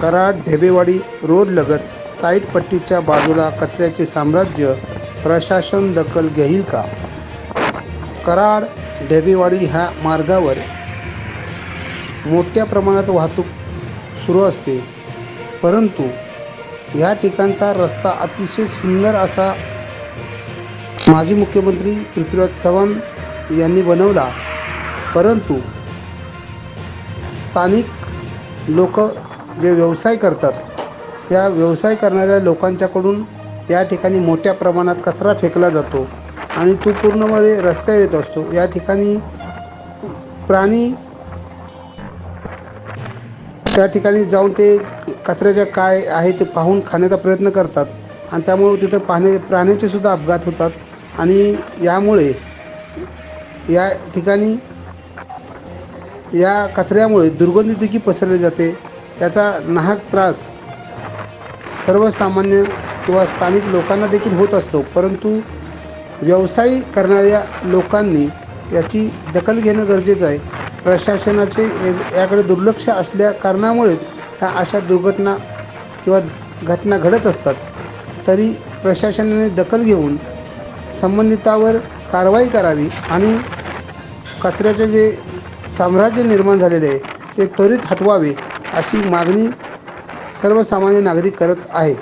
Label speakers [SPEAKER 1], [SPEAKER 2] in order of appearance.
[SPEAKER 1] कराड ढेबेवाडी रोडलगत साईटपट्टीच्या बाजूला कचऱ्याचे साम्राज्य प्रशासन दखल घेईल का? कराड ढेबेवाडी ह्या मार्गावर मोठ्या प्रमाणात वाहतूक सुरू असते. परंतु ह्या ठिकाणचा रस्ता अतिशय सुंदर असा माजी मुख्यमंत्री पृथ्वीराज चव्हाण यांनी बनवला. परंतु स्थानिक लोक जे व्यवसाय करतात या व्यवसाय करणाऱ्या लोकांच्याकडून या ठिकाणी मोठ्या प्रमाणात कचरा फेकला जातो आणि तो पूर्णपणे रस्त्यावर येत असतो. या ठिकाणी प्राणी त्या ठिकाणी जाऊन ते कचऱ्याच्या काय आहे ते पाहून खाण्याचा प्रयत्न करतात आणि त्यामुळे तिथं पाहणे प्राण्याचे सुद्धा अपघात होतात आणि यामुळे या ठिकाणी या कचऱ्यामुळे दुर्गंधी देखील पसरली जाते. याचा नाहक त्रास सर्वसामान्य किंवा स्थानिक लोकांना देखील होत असतो. परंतु व्यवसाय करणाऱ्या लोकांनी याची दखल घेणं गरजेचं आहे. प्रशासनाचे याकडे दुर्लक्ष असल्या कारणामुळेच ह्या अशा दुर्घटना किंवा घटना घडत असतात. तरी प्रशासनाने दखल घेऊन संबंधितावर कारवाई करावी आणि कचऱ्याचे जे साम्राज्य निर्माण झालेले आहे ते त्वरित हटवावे. अशी मागणी सर्वसामान्य नागरिक करत आहेत.